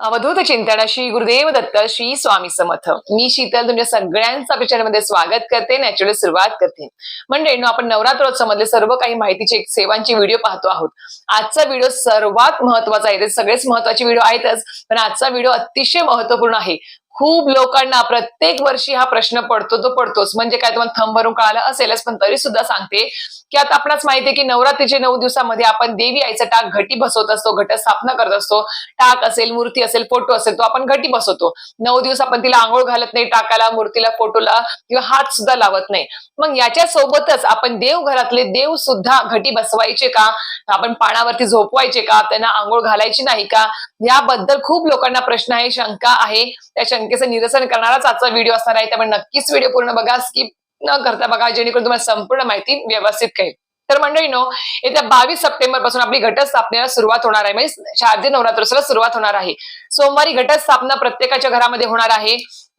अवधूत चिंतन श्री गुरुदेव दत्त श्री स्वामी समर्थ. मी शीतल तुमच्या सगळ्यांचं पिक्चरमध्ये स्वागत करते. नॅचरल सुरुवात करते. म्हणजे आपण नवरात्रोत्सवामधले सर्व काही माहितीचे सेवांचे व्हिडिओ पाहतो आहोत. आजचा व्हिडिओ सर्वात महत्त्वाचा आहे. ते सगळेच महत्त्वाचे व्हिडिओ आहेतच पण आजचा व्हिडिओ अतिशय महत्त्वपूर्ण आहे. खूप लोकांना प्रत्येक वर्षी हा प्रश्न पडतो तो पडतोच. म्हणजे काय तुम्हाला थंब भरून कळालं असेलच पण तरी सुद्धा सांगते की आता आपणास माहिती आहे की नवरात्रीचे नऊ दिवसामध्ये आपण देवी आईचा टाक घटी बसवत असतो घट स्थापना करत असतो. टाक असेल मूर्ती असेल फोटो असेल तो आपण घटी बसवतो. नऊ दिवस आपण तिला आंघोळ घालत नाही टाकाला मूर्तीला फोटोला किंवा हात सुद्धा लावत नाही. मग याच्या सोबतच आपण देव घरातले देव सुद्धा घटी बसवायचे का? आपण पाण्यावरती झोपवायचे का? त्यांना आंघोळ घालायची नाही का? याबद्दल खूप लोकांना प्रश्न आहे शंका आहे. त्या शंकेचं निरसन करणाराच आजचा व्हिडिओ असणार आहे. त्यामुळे नक्कीच व्हिडिओ पूर्ण बघा स्किप न करता बघा जेणेकरून तुम्हाला संपूर्ण माहिती व्यवस्थित कळेल. तर मंडळीनो येत्या बावीस सप्टेंबरपासून आपली घटस्थापनेला सुरुवात होणार आहे. म्हणजे शारदीय नवरात्रोत्सवाला सुरुवात होणार आहे. सोमवारी घटस्थापना प्रत्येकाच्या घरामध्ये होणार आहे.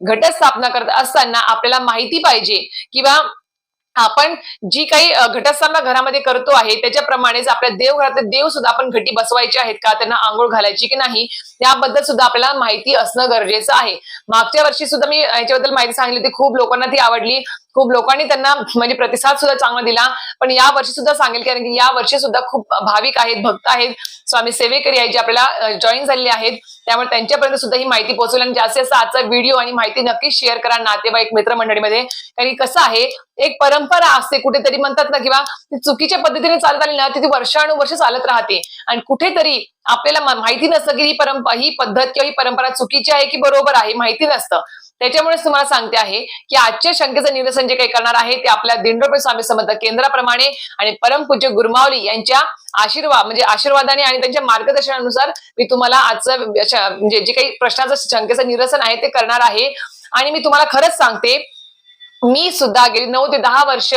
घटस्थापना करत असताना आपल्याला माहिती पाहिजे किंवा आपण जी काही अ, घरामध्ये करतो आहे त्याच्याप्रमाणेच आपल्या देवघरातले देव सुद्धा आपण घटी बसवायचे आहेत का? त्यांना आंघोळ घालायची की नाही? त्याबद्दल सुद्धा आपल्याला माहिती असणं गरजेचं आहे. मागच्या वर्षी सुद्धा मी याच्याबद्दल माहिती सांगली होती. खूप लोकांना ती आवडली. खूप लोकांनी त्यांना म्हणजे प्रतिसाद सुद्धा चांगला दिला. पण या वर्षी सुद्धा सांगेल कारण की या वर्षी सुद्धा खूप भाविक आहेत भक्त आहेत. स्वामी सेवेकरी आहेत जे आपल्याला जॉईन झालेले आहेत. त्यामुळे त्यांच्यापर्यंत सुद्धा ही माहिती पोहोचवली. आणि जास्तीत जास्त आजचा व्हिडिओ आणि माहिती नक्कीच शेअर करा नातेवाईक मित्रमंडळीमध्ये कारण कसं आहे एक परंपरा असते कुठेतरी म्हणतात ना किंवा ती चुकीच्या पद्धतीने चालत आली ना ती वर्षानुवर्ष चालत राहते. आणि कुठेतरी आपल्याला माहिती नसतं की ही परंपरा ही पद्धत किंवा ही परंपरा चुकीची आहे की बरोबर आहे माहिती नसतं. त्याच्यामुळेच तुम्हाला सांगते आहे की आजच्या शंकेचं निरसन जे काही करणार आहे ते आपल्या दिंडोपे स्वामी समर्थ केंद्राप्रमाणे आणि परमपूज्य गुरुमावली यांच्या आशीर्वाद म्हणजे आशीर्वादाने आणि त्यांच्या मार्गदर्शनानुसार मी तुम्हाला आजचं म्हणजे जे काही प्रश्नाचं शंकेचं निरसन आहे ते करणार आहे. आणि मी तुम्हाला खरंच सांगते मी सुद्धा गेली नऊ ते दहा वर्ष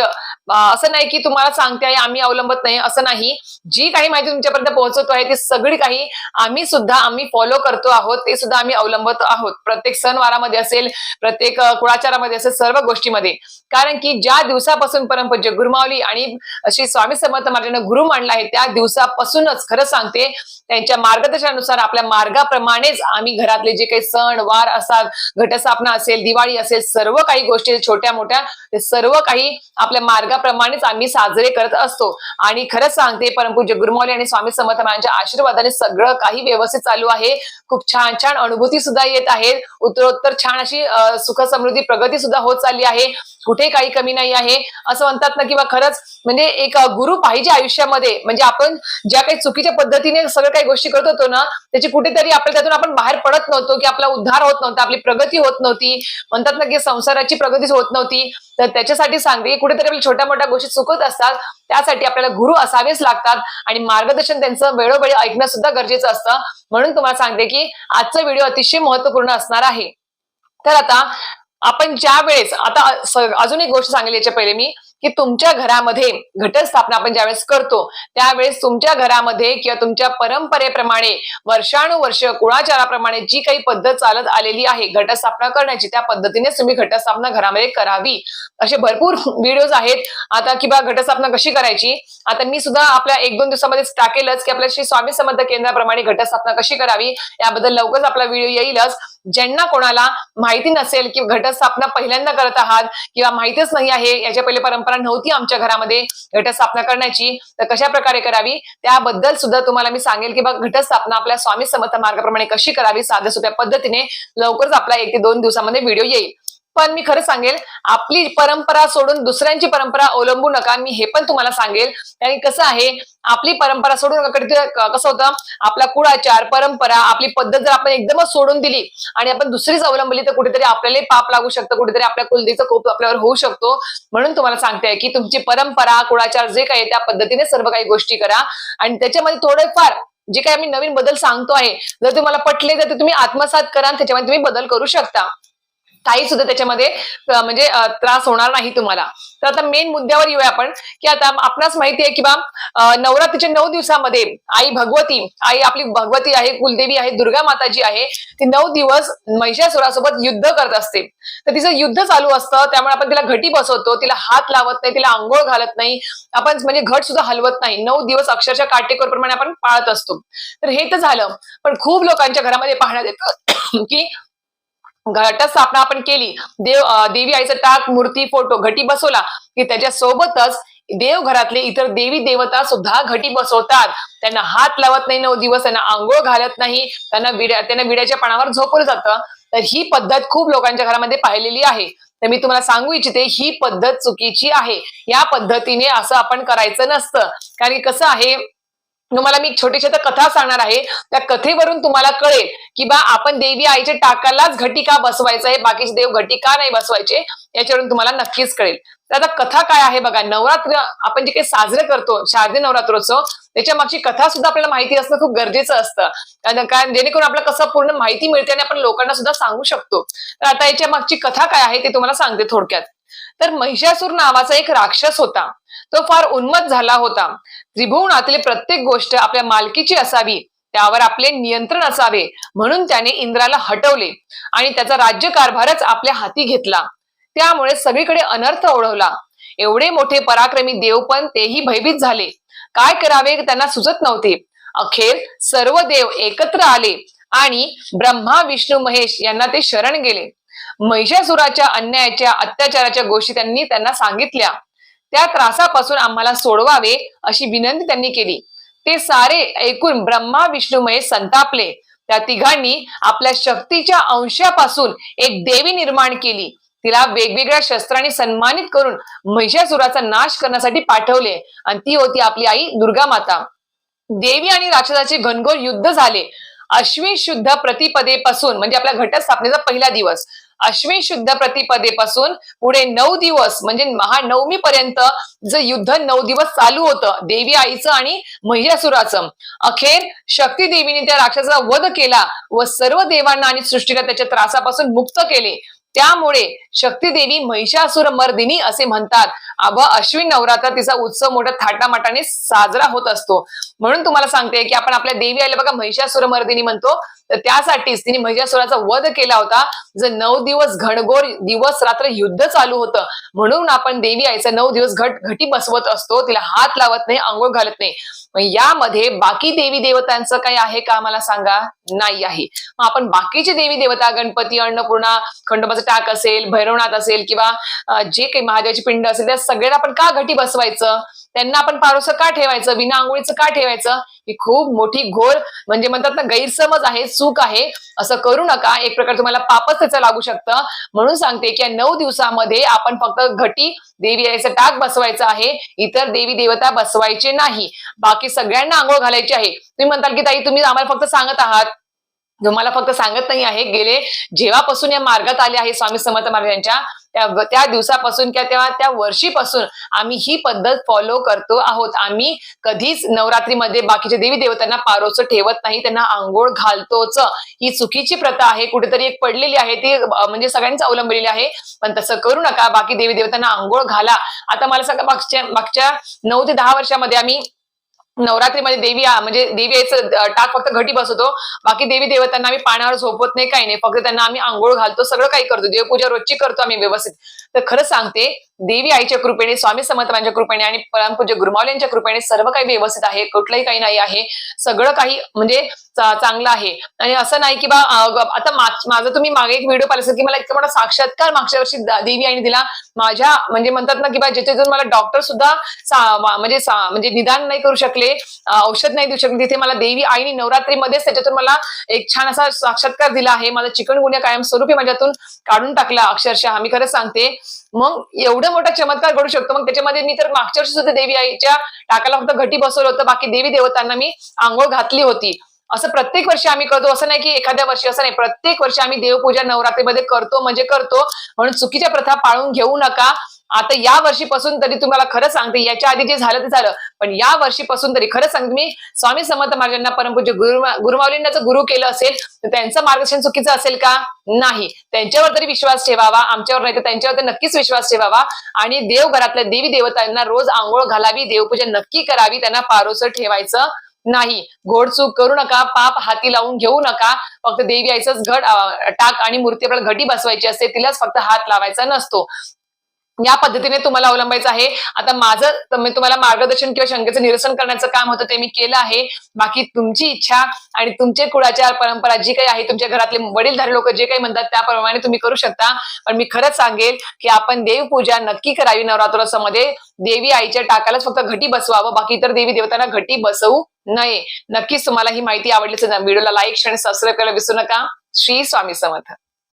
असं नाही की तुम्हाला सांगते आहे आम्ही अवलंबत नाही असं नाही. जी काही माहिती तुमच्यापर्यंत पोहोचवतो आहे ती सगळी काही आम्ही सुद्धा आम्ही फॉलो करतो आहोत ते सुद्धा आम्ही अवलंबत आहोत. प्रत्येक सणवारामध्ये असेल प्रत्येक कुळाचारामध्ये असेल सर्व गोष्टीमध्ये. कारण की ज्या दिवसापासून परमपूज्य गुरुमावली आणि श्री स्वामी समर्थ महाराजांना गुरु मांडला आहे त्या दिवसापासूनच खरं सांगते त्यांच्या मार्गदर्शनानुसार आपल्या मार्गाप्रमाणेच आम्ही घरातले जे काही सण वार असतात घटस्थापना असेल दिवाळी असेल सर्व काही गोष्टी छोट्या मोठ्या ते सर्व काही आपल्या मार्गाप्रमाणेच आम्ही साजरे करत असतो. आणि खरंच सांगते परमपूज्य गुरुमौली आणि स्वामी समर्थ महाराजांच्या आशीर्वादाने सगळं काही व्यवस्थित चालू आहे. खूप छान छान अनुभूती सुद्धा येत आहेत. उत्तरोत्तर छान अशी सुख समृद्धी प्रगती सुद्धा होत चालली आहे. कुठे काही कमी नाही आहे. असं म्हणतात ना किंवा खरंच म्हणजे एक गुरु पाहिजे आयुष्यामध्ये. म्हणजे आपण ज्या काही चुकीच्या पद्धतीने सगळं काही गोष्टी करत होतो ना त्याची कुठेतरी आपल्या त्यातून आपण बाहेर पडत नव्हतो की आपला उद्धार होत नव्हता आपली प्रगती होत नव्हती. म्हणतात ना की संसाराची प्रगतीच होत नव्हती. तर त्याच्यासाठी सांगते कुठेतरी आपल्या छोट्या मोठ्या गोष्टी चुकत असतात त्यासाठी आपल्याला गुरु असावेच लागतात आणि मार्गदर्शन त्यांचं वेळोवेळी ऐकणं सुद्धा गरजेचं असतं. म्हणून तुम्हाला सांगते की आजचा व्हिडिओ अतिशय महत्त्वपूर्ण असणार आहे. तर आता आपण ज्या वेळेस आता अजून एक गोष्ट सांगेल याच्या पहिले मी. की तुमच्या घरामध्ये घटस्थापना आपण ज्यावेळेस करतो त्यावेळेस तुमच्या घरामध्ये किंवा तुमच्या परंपरेप्रमाणे वर्षानुवर्ष कुळाचाराप्रमाणे जी काही पद्धत चालत आलेली आहे घटस्थापना करण्याची त्या पद्धतीनेच तुम्ही घटस्थापना घरामध्ये करावी. असे भरपूर व्हिडिओज आहेत. आता किंवा घटस्थापना कशी करायची? आता मी सुद्धा आपल्या एक दोन दिवसामध्येच टाकेलच की आपल्या श्री स्वामी समर्थ केंद्राप्रमाणे घटस्थापना कशी करावी? याबद्दल लवकरच आपला व्हिडिओ येईलच. ज्यांना कोणाला माहिती नसेल की घटस्थापना पहिल्यांदा करत आहात किंवा माहितीच नाही आहे याच्या पहिले परंपरा नव्हती आमच्या घरामध्ये घटस्थापना करण्याची तर कशा प्रकारे करावी? त्याबद्दल सुद्धा तुम्हाला मी सांगेल की बघ घटस्थापना आपल्या स्वामी समर्थ मार्गाप्रमाणे कशी करावी साध्या सोप्या पद्धतीने लवकरच आपला एक ते दोन दिवसामध्ये व्हिडिओ येईल. पण मी खरं सांगेल आपली परंपरा सोडून दुसऱ्यांची परंपरा अवलंबू नका. मी हे पण तुम्हाला सांगेल. आणि कसं आहे आपली परंपरा सोडून कसं होतं आपला कुळाचार परंपरा आपली पद्धत जर आपण एकदमच सोडून दिली आणि आपण दुसरीच अवलंबली तर कुठेतरी आपल्याला पाप लागू शकतं. कुठेतरी आपल्या कुलदेचा कोप आपल्यावर होऊ शकतो. म्हणून तुम्हाला सांगते की तुमची परंपरा कुळाचार जे काही त्या पद्धतीने सर्व काही गोष्टी करा. आणि त्याच्यामध्ये थोडेफार जे काही आम्ही नवीन बदल सांगतो आहे जर तुम्हाला पटले तर तुम्ही आत्मसात करा आणि त्याच्यामध्ये तुम्ही बदल करू शकता. काही सुद्धा त्याच्यामध्ये म्हणजे त्रास होणार नाही तुम्हाला. तर आता मेन मुद्द्यावर येऊया आपण की आता आपणास माहिती आहे की बा नवरात्रीच्या नऊ दिवसामध्ये आई भगवती आई आपली भगवती आहे कुलदेवी आहे दुर्गा माता जी आहे ती नऊ दिवस महिषासुरासोबत युद्ध करत असते. तर तिचं युद्ध चालू असतं त्यामुळे आपण तिला घटी बसवतो तिला हात लावत नाही तिला आंघोळ घालत नाही आपण म्हणजे घट सुद्धा हलवत नाही. नऊ दिवस अक्षरशः काटेकोरप्रमाणे आपण पाळत असतो. तर हे तर झालं पण खूप लोकांच्या घरामध्ये पाहण्यात येतं की घटस्थापना आपण केली. देव देवी आईचं टाक मूर्ती फोटो घटी बसवला की त्याच्या सोबतच देवघरातले इतर देवी देवता सुद्धा घटी बसवतात. त्यांना हात लावत नाही नऊ दिवस त्यांना आंघोळ घालत नाही. त्यांना विड्या त्यांना विड्याच्या पानावर झोपलं जातं. तर ही पद्धत खूप लोकांच्या घरामध्ये पाहिलेली आहे. तर मी तुम्हाला सांगू इच्छिते ही पद्धत चुकीची आहे. या पद्धतीने असं आपण करायचं नसतं. कारण कसं आहे तुम्हाला मी एक छोटी छोटी कथा सांगणार आहे. त्या कथेवरून तुम्हाला कळेल की बा आपण देवी आईच्या टाकालाच घटी का बसवायचं आहे बाकीचे देव घटी का नाही बसवायचे याच्यावरून तुम्हाला नक्कीच कळेल. तर आता कथा काय आहे बघा नवरात्र आपण जे काही साजरे करतो शारदीय नवरात्रोत्सव त्याच्या मागची कथा सुद्धा आपल्याला माहिती असणं खूप गरजेचं असतं. कारण कारण जेणेकरून आपल्याला कसं पूर्ण माहिती मिळते आणि आपण लोकांना सुद्धा सांगू शकतो. तर आता याच्या मागची कथा काय आहे ते तुम्हाला सांगते थोडक्यात. तर महिषासूर नावाचा एक राक्षस होता. तो फार उन्मत झाला होता. त्रिभुवनातील प्रत्येक गोष्ट आपल्या मालकीची असावी त्यावर आपले नियंत्रण असावे म्हणून त्याने इंद्राला हटवले आणि त्याचा राज्यकारभारच आपल्या हाती घेतला. त्यामुळे सगळीकडे अनर्थ ओढवला. एवढे मोठे पराक्रमी देव पण तेही भयभीत झाले. काय करावे त्यांना सुचत नव्हते. अखेर सर्व देव एकत्र आले आणि ब्रह्मा विष्णू महेश यांना ते शरण गेले. महिषासुराच्या अन्यायाच्या अत्याचाराच्या गोष्टी त्यांनी त्यांना सांगितल्या. त्या त्रासापासून आम्हाला सोडवावे अशी विनंती त्यांनी केली. ते सारे ऐकून ब्रह्मा विष्णू महेश संतापले. त्या तिघांनी आपल्या शक्तीच्या अंशापासून एक देवी निर्माण केली. तिला वेगवेगळ्या शस्त्रांनी सन्मानित करून महिषासुराचा नाश करण्यासाठी पाठवले आणि ती होती आपली आई दुर्गा माता देवी आणि राक्षसाचे घनघोर युद्ध झाले. अश्विन शुद्ध प्रतिपदेपासून म्हणजे आपल्या घटस्थापनेचा पहिला दिवस अश्विन शुद्ध प्रतिपदेपासून पुढे नऊ दिवस म्हणजे महानवमी पर्यंत जे युद्ध नऊ दिवस चालू होतं देवी आईचं आणि महिषासुराचं अखेर शक्ती देवीने त्या राक्षसाचा वध केला व सर्व देवांना आणि सृष्टीला त्याच्या त्रासापासून मुक्त केले. त्यामुळे शक्ती देवी महिषासुर मर्दिनी असे म्हणतात. अब अश्विन नवरात्र तिचा उत्सव मोठ्या थाटामाटाने साजरा होत असतो. म्हणून तुम्हाला सांगते की आपण आपल्या देवी आईला बघा महिषासुर मर्दिनी म्हणतो. तर त्यासाठीच तिने महिषासुराचा वध केला होता. जर नऊ दिवस घणघोर दिवस रात्र युद्ध चालू होतं. म्हणून आपण देवी आईचा नऊ दिवस घट घटी बसवत असतो. तिला हात लावत नाही आंघोळ घालत नाही. यामध्ये बाकी देवी देवतांचं काही आहे का मला सांगा? नाही आहे. मग आपण बाकीचे देवी देवता गणपती अन्नपूर्णा खंडोबाचं टाक असेल भैरवनाथ असेल किंवा जे काही महादेवाची पिंड असेल त्या सगळ्यांना आपण का घटी बसवायचं? त्यांना आपण पारोसं का ठेवायचं? विना आंघोळीचं का ठेवायचं? ही खूप मोठी घोर म्हणजे म्हणतात ना गैरसमज आहे चूक आहे. असं करू नका. एक प्रकार तुम्हाला पापच त्याचं लागू शकतं. म्हणून सांगते की या नऊ दिवसामध्ये आपण फक्त घटी देवी आईचं टाक बसवायचं आहे. इतर देवी देवता बसवायचे नाही. बाकी सगळ्यांना आंघोळ घालायची आहे. तुम्ही म्हणताल की ताई तुम्ही आम्हाला फक्त सांगत आहात. मला फक्त सांगत नाही आहे गेले जेव्हापासून या मार्गात आले आहे स्वामी समर्थ महाराज यांच्या त्या त्या दिवसापासून किंवा तेव्हा त्या वर्षीपासून आम्ही ही पद्धत फॉलो करतो आहोत. आम्ही कधीच नवरात्रीमध्ये बाकीच्या देवी देवतांना पारोचं ठेवत नाही त्यांना आंघोळ घालतोच. ही चुकीची प्रथा आहे. कुठेतरी एक पडलेली आहे ती म्हणजे सगळ्यांच अवलंबलेली आहे. पण तसं करू नका. बाकी देवी देवतांना आंघोळ घाला. आता मला सांगा मागच्या मागच्या नऊ ते दहा वर्षामध्ये आम्ही नवरात्रीमध्ये देवी म्हणजे देवी यायचं टाक फक्त घटी बसवतो. बाकी देवी देवतांना आम्ही पाण्यावर झोपवत नाही काही नाही. फक्त त्यांना आम्ही आंघोळ घालतो सगळं काही करतो. देवपूजा रोजची करतो आम्ही व्यवस्थित. तर खरं सांगते देवी आईच्या कृपेने स्वामी समर्थांच्या कृपेने आणि परमपूज्य गुरुमावल्यांच्या कृपेने सर्व काही व्यवस्थित आहे कुठलंही काही नाही आहे सगळं काही म्हणजे चांगलं आहे. आणि असं नाही की बा आता माझा तुम्ही मागे एक व्हिडिओ पाहिला असेल की मला इतका मोठा साक्षात्कार मागच्या वर्षी देवी आईने दिला. माझ्या म्हणजे म्हणतात ना की बा ज्याच्यातून मला डॉक्टर सुद्धा सा- म्हणजे म्हणजे निदान नाही करू शकले औषध नाही देऊ शकले तिथे मला देवी आईने नवरात्रीमध्येच त्याच्यातून मला एक छान असा साक्षात्कार दिला आहे. माझा चिकनगुन्या कायम स्वरूपी माझ्यातून काढून टाकला अक्षरशः. मी खरंच सांगते मग एवढं मोठा चमत्कार घडू शकतो. मग त्याच्यामध्ये मी तर मागच्या वर्षी सुद्धा देवी आईच्या टाकाला फक्त घटी बसवलं होतं. बाकी देवी देवतांना मी आंघोळ घातली होती. असं प्रत्येक वर्षी आम्ही करतो. असं नाही की एखाद्या वर्षी असं नाही. प्रत्येक वर्षी आम्ही देवपूजा नवरात्रीमध्ये करतो म्हणजे करतो. म्हणून चुकीच्या प्रथा पाळून घेऊ नका. आता या वर्षीपासून तरी तुम्हाला खरं सांगते याच्या आधी जे झालं ते झालं. पण या वर्षीपासून तरी खरं सांगते मी स्वामी समर्थ महाराजांना परमपूज्य गुरु गुरुमावलींना जर गुरु केलं असेल तर त्यांचं मार्गदर्शन चुकीचं असेल का? नाही. त्यांच्यावर तरी विश्वास ठेवावा आमच्यावर नाही तर त्यांच्यावर तर नक्कीच विश्वास ठेवावा. आणि देवघरातल्या देवी देवतांना रोज आंघोळ घालावी देवपूजा नक्की करावी त्यांना पारोसर ठेवायचं नाही. घोडचूक करू नका पाप हाती लावून घेऊ नका. फक्त देवी आईचंच घट टाक आणि मूर्ती आपल्याला घटी बसवायची असते तिलाच फक्त हात लावायचा नसतो. या पद्धतीने तुम्हाला अवलंबायचं आहे. आता माझं मी तुम्हाला मार्गदर्शन किंवा शंकेचं निरसन करण्याचं काम होतं ते मी केलं आहे. बाकी तुमची इच्छा आणि तुमचे कुळाचार परंपरा जी काही आहे तुमच्या घरातले वडीलधारी लोक जे काही म्हणतात त्याप्रमाणे तुम्ही करू शकता. पण मी खरंच सांगेल की आपण देवपूजा नक्की करावी नवरात्रोत्सवामध्ये. देवी आईच्या टाकालाच फक्त घटी बसवावं बाकी इतर देवी देवतांना घटी बसवू नये. नक्कीच तुम्हाला ही माहिती आवडली असेल व्हिडिओला लाईक आणि सबस्क्राईब करायला विसरू नका. श्री स्वामी समर्थ.